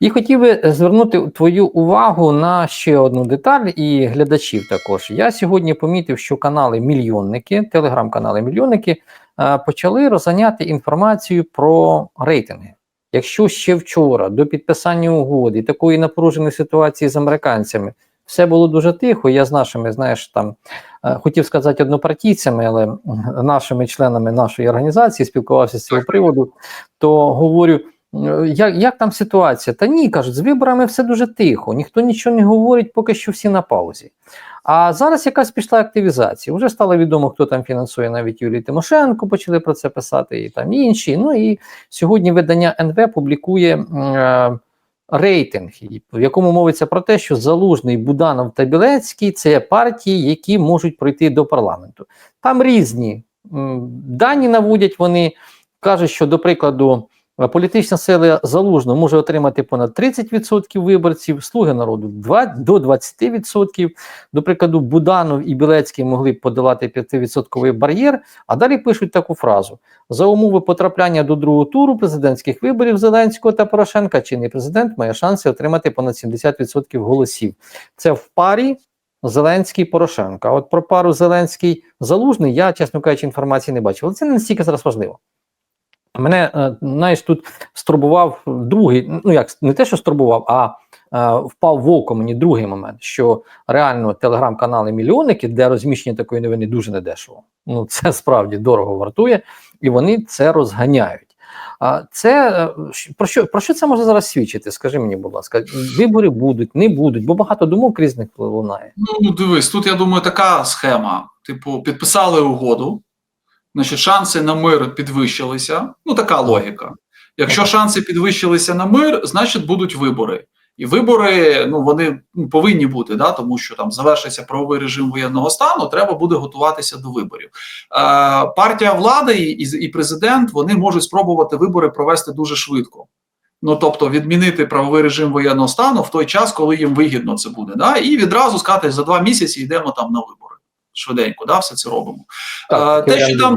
І хотів би звернути твою увагу на ще одну деталь і глядачів також. Я сьогодні помітив, що канали мільйонники, телеграм-канали мільйонники е, почали розганяти інформацію про рейтинги. Якщо ще вчора до підписання угоди такої напруженої ситуації з американцями все було дуже тихо, я з нашими, знаєш, там е, хотів сказати однопартійцями, але нашими членами нашої організації спілкувався з цього приводу, то говорю. «Е, Як, як там ситуація? Та ні, кажуть, з виборами все дуже тихо, ніхто нічого не говорить, поки що всі на паузі. А зараз якась пішла активізація. Уже стало відомо, хто там фінансує навіть Юлію Тимошенко, почали про це писати, і там інші. Ну і сьогодні видання НВ публікує е, рейтинг, в якому мовиться про те, що Залужний, Буданов та Білецький це партії, які можуть пройти до парламенту. Там різні дані наводять вони, кажуть, що, до прикладу, політична сила Залужного може отримати понад 30% виборців, слуги народу 2, до 20%. До прикладу, Буданов і Білецький могли б подолати 5% бар'єр, а далі пишуть таку фразу: за умови потрапляння до другого туру президентських виборів Зеленського та Порошенка, чинний президент має шанси отримати понад 70% голосів. Це в парі Зеленський Порошенко. А от про пару Зеленський Залужний я, чесно кажучи, інформації не бачив. Але це не настільки зараз важливо. Мене, е, знаєш, тут стурбував другий, ну як не те, що стурбував, а е, впав в око мені другий момент, що реально телеграм-канали мільйонники, де розміщення такої новини дуже недешево. Ну це справді дорого вартує, і вони це розганяють. А це е, про що про що це може зараз свідчити? Скажи мені, будь ласка, вибори будуть, не будуть, бо багато думок різних лунає. Ну, дивись, тут я думаю, така схема. Типу, підписали угоду, значить, шанси на мир підвищилися. Ну, така логіка. Якщо шанси підвищилися на мир, значить будуть вибори. І вибори ну вони ну, повинні бути, да, тому що там завершиться правовий режим воєнного стану. Треба буде готуватися до виборів. Е, партія влади і, і, президент вони можуть спробувати вибори провести дуже швидко. Ну тобто відмінити правовий режим воєнного стану в той час, коли їм вигідно це буде, да, і відразу сказати за два місяці йдемо там на вибори. Швиденько, да, все це робимо. Так, Е, те, що там.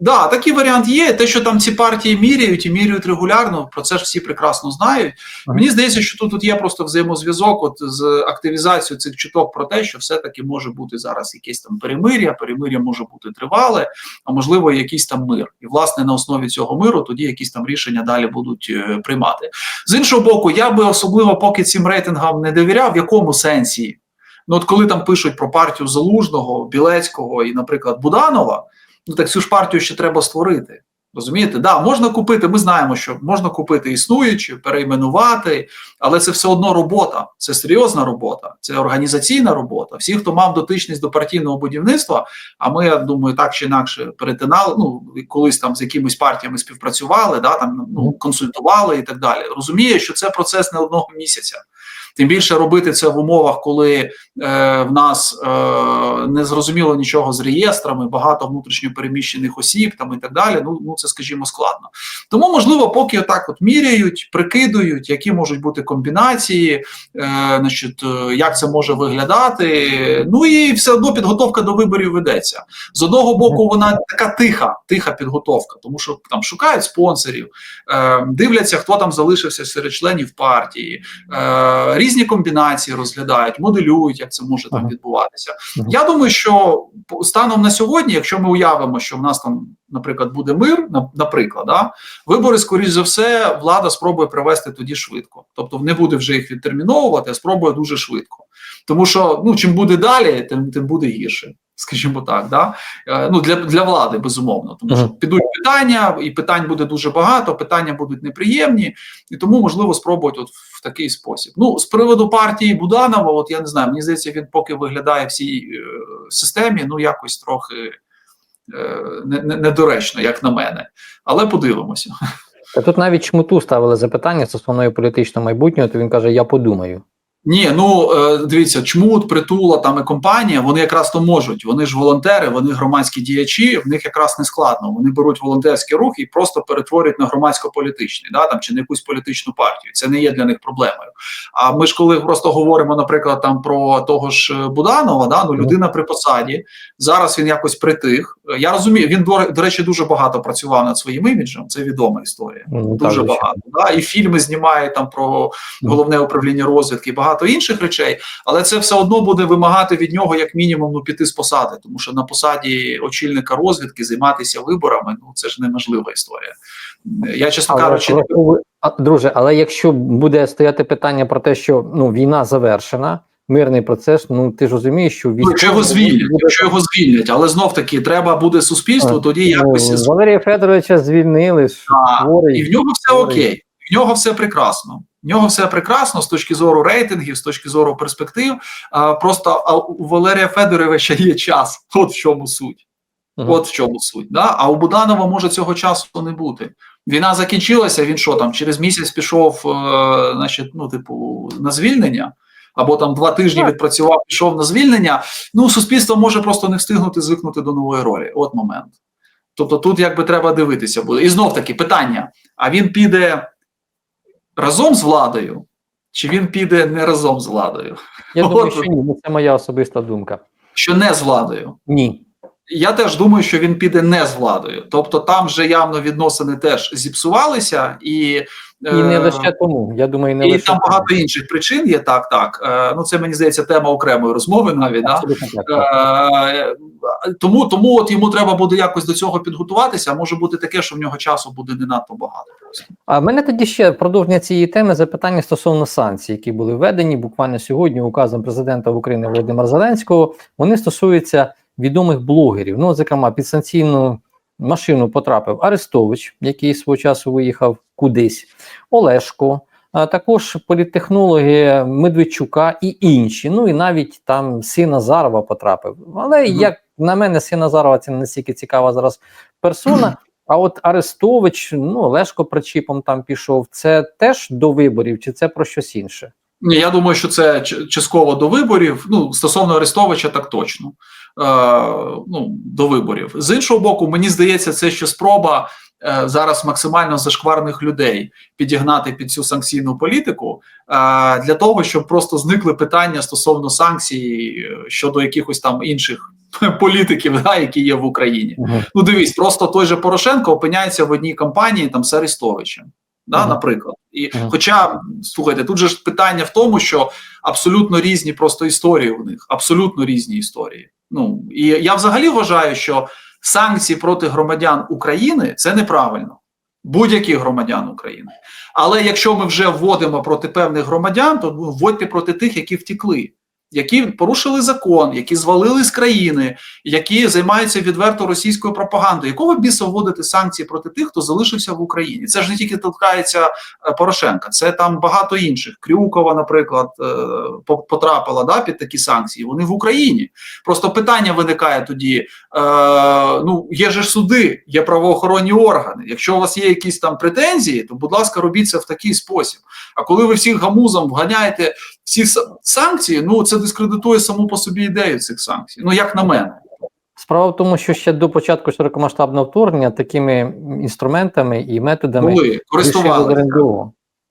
Да, такий варіант є. Те, що там ці партії міряють і міряють регулярно, про це ж всі прекрасно знають. Ага. Мені здається, що тут, тут є просто взаємозв'язок от з активізацією цих чуток про те, що все-таки може бути зараз якесь там перемир'я, перемир'я може бути тривале, а можливо, якийсь там мир. І власне на основі цього миру тоді якісь там рішення далі будуть е, приймати. З іншого боку, я би особливо поки цим рейтингам не довіряв, в якому сенсі. Ну, от коли там пишуть про партію Залужного, Білецького і, наприклад, Буданова ну так цю ж партію ще треба створити. Розумієте, да, можна купити. Ми знаємо, що можна купити існуючі, перейменувати, але це все одно робота. Це серйозна робота, це організаційна робота. Всі, хто мав дотичність до партійного будівництва, а ми, я думаю, так чи інакше перетинали. Ну колись там з якимись партіями співпрацювали, да там ну консультували і так далі. Розуміє, що це процес не одного місяця. Тим більше робити це в умовах, коли е, в нас е, не зрозуміло нічого з реєстрами, багато внутрішньо переміщених осіб там і так далі. Ну, ну це, скажімо, складно. Тому, можливо, поки отак от міряють, прикидують, які можуть бути комбінації, е, значить, е, як це може виглядати. Ну і все одно підготовка до виборів ведеться. З одного боку, вона така тиха, тиха підготовка, тому що там шукають спонсорів, е, дивляться, хто там залишився серед членів партії. Е, різні комбінації розглядають, моделюють, як це може там відбуватися. Я думаю, що станом на сьогодні, якщо ми уявимо, що в нас там, наприклад, буде мир, наприклад, да, вибори, скоріш за все, влада спробує провести тоді швидко. Тобто не буде вже їх відтерміновувати, а спробує дуже швидко. Тому що ну, чим буде далі, тим, тим буде гірше. Скажімо так, да? Е, ну для, для влади, безумовно, тому що підуть питання, і питань буде дуже багато, питання будуть неприємні, і тому можливо спробують от в такий спосіб. Ну з приводу партії Буданова, от я не знаю, мені здається, він поки виглядає в цій е, системі, ну якось трохи е, не- не- недоречно, як на мене. Але подивимося. Та тут навіть чмуту ставили запитання стосовно політичного майбутнього, то він каже: Я подумаю. Ні, ну е, дивіться, чмут, притула там і компанія, вони якраз то можуть. Вони ж волонтери, вони громадські діячі. В них якраз не складно. Вони беруть волонтерський рух і просто перетворюють на громадсько-політичний, да там чи на якусь політичну партію. Це не є для них проблемою. А ми ж коли просто говоримо, наприклад, там про того ж е, Буданова, да ну людина при посаді. Зараз він якось притих. Я розумію, він до, речі дуже багато працював над своїм іміджем. Це відома історія. Ну, Дуже багато. Да? І фільми знімає там про головне управління розвідки, і багато інших речей, але це все одно буде вимагати від нього як мінімум ну, піти з посади, тому що на посаді очільника розвідки займатися виборами ну це ж неможлива історія. Я чесно Але, кажучи, не а, друже, але якщо буде стояти питання про те, що ну війна завершена, мирний процес, ну ти ж розумієш, що ну, якщо його звільнять, якщо його звільнять, але знов таки треба буде суспільству, А, тоді якось ну, Валерія Федоровича звільнили ж А. І в нього все окей, в нього все прекрасно. В нього все прекрасно з точки зору рейтингів, з точки зору перспектив. А, просто а у Валерія Федоровича є час. От в чому суть. Мгм. От в чому суть. Да? А у Буданова може цього часу не бути. Війна закінчилася. Він що там через місяць пішов, е, значить, ну, типу, на звільнення. Або там два тижні відпрацював, пішов на звільнення. Ну, суспільство може просто не встигнути звикнути до нової ролі. От момент. Тобто тут якби треба дивитися буде. І знов таки питання: а він піде разом з владою, чи він піде не разом з владою? Я думаю, от- що ні, ну, це моя особиста думка. Що не з владою? Ні. Я теж думаю, що він піде не з владою. Тобто там вже явно відносини теж зіпсувалися, і, І не е, лише тому. Я думаю, не і лише там тому. багато інших причин є. Так, так. Е, ну це мені здається тема окремої розмови навіть. Да? Так. Е, тому, тому от йому треба буде якось до цього підготуватися. Може бути таке, що в нього часу буде не надто багато. А в мене тоді ще продовження цієї теми запитання стосовно санкцій, які були введені буквально сьогодні указом президента України Володимира Зеленського. Вони стосуються відомих блогерів. Ну, зокрема, під санкційну машину потрапив Арестович, який свого часу виїхав кудись, Олешко. А також політтехнологи Медведчука і інші. Ну і навіть там син Азарова потрапив. Але Мгм. як на мене, син Азарова це не настільки цікава зараз персона. А от Арестович, ну Лешко причіпом там пішов. Це теж до виборів, чи це про щось інше? Ні, я думаю, що це частково до виборів. Ну, стосовно Арестовича, так точно. Е, ну, до виборів. З іншого боку, мені здається, це ще спроба е, зараз максимально зашкварних людей підігнати під цю санкційну політику е, для того, щоб просто зникли питання стосовно санкцій щодо якихось там інших політиків, да, які є в Україні. Ну, дивись, просто той же Порошенко опиняється в одній кампанії там з Арестовичем. Да, Мгм. наприклад, і Мгм. хоча слухайте, тут же ж питання в тому, що абсолютно різні просто історії у них, абсолютно різні історії. Ну і я взагалі вважаю, що санкції проти громадян України це неправильно, будь-яких громадян України. Але якщо ми вже вводимо проти певних громадян, то вводьте проти тих, які втекли, які порушили закон, які звалили з країни, які займаються відверто російською пропагандою. Якого біса вводити санкції проти тих, хто залишився в Україні? Це ж не тільки торкається е, Порошенка, це там багато інших. Крюкова, наприклад, е, по- потрапила да, під такі санкції. Вони в Україні. Просто питання виникає тоді: е, ну є ж суди, є правоохоронні органи. Якщо у вас є якісь там претензії, то будь ласка, робіть це в такий спосіб. А коли ви всіх гамузом вганяєте са- санкції, ну це дискредитує саму по собі ідею цих санкцій. Ну як на мене. Справа в тому, що ще до початку широкомасштабного вторгнення такими інструментами і методами Були користувалися.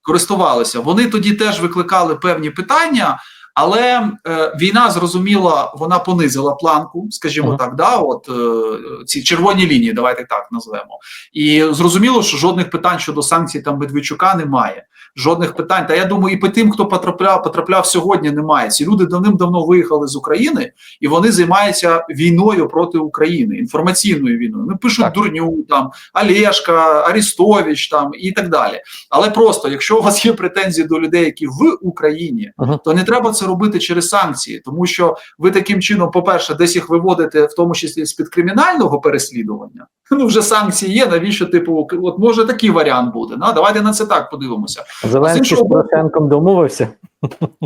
Користувалися. Вони тоді теж викликали певні питання, але е, війна зрозуміла, вона понизила планку, скажімо так. Да, от е, ці червоні лінії, давайте так назвемо. І зрозуміло, що жодних питань щодо санкцій там Медведчука немає. Жодних питань. Та я думаю, і по тим, хто потрапляв, потрапляв сьогодні, немає. Ці люди давним-давно виїхали з України, і вони займаються війною проти України, інформаційною війною. Вони пишуть Так. дурню там Олешка, Арістович там і так далі. Але просто, якщо у вас є претензії до людей, які в Україні, Мгм. то не треба це робити через санкції, тому що ви таким чином, по-перше, десь їх виводите, в тому числі з під кримінального переслідування. Ну вже санкції є. Навіщо типу, от може такий варіант буде? На давайте на це так подивимося. Зеленський з Порошенком домовився.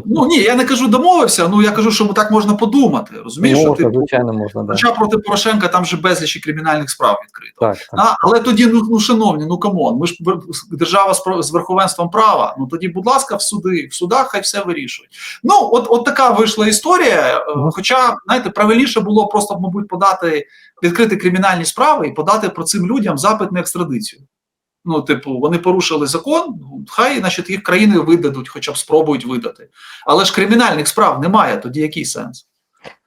Ну ні, я не кажу домовився. Ну я кажу, що так можна подумати. Розумієш, що можна, типу, звичайно, можна. Да. хоча проти Порошенка там же безліч кримінальних справ відкрито. Так, так. А, але тоді, ну, ну шановні, ну камон, ми ж держава з, з верховенством права. Ну тоді, будь ласка, в суди, в судах хай все вирішують. Ну, от, от така вийшла історія. Мгм. Хоча, знаєте, правильніше було просто, мабуть, подати, відкрити кримінальні справи і подати про цим людям запит на екстрадицію. Ну, типу, вони порушили закон, ну, хай, значить, їх країни видадуть, хоча б спробують видати. Але ж кримінальних справ немає, тоді який сенс?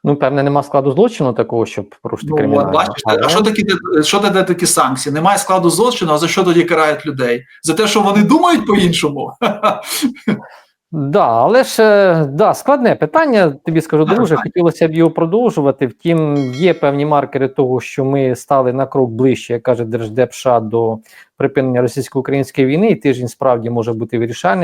Ну, певне, нема складу злочину такого, щоб порушити Ну, кримінальне. бачиш, а що такі що де такі санкції? Немає складу злочину, а за що тоді карають людей? За те, що вони думають по-іншому? Да, але ж е, да, складне питання. Тобі скажу, друже. Хотілося б його продовжувати. Втім, є певні маркери того, що ми стали на крок ближче, як каже Держдеп США, до припинення російсько-української війни. І тиждень справді може бути вирішальним.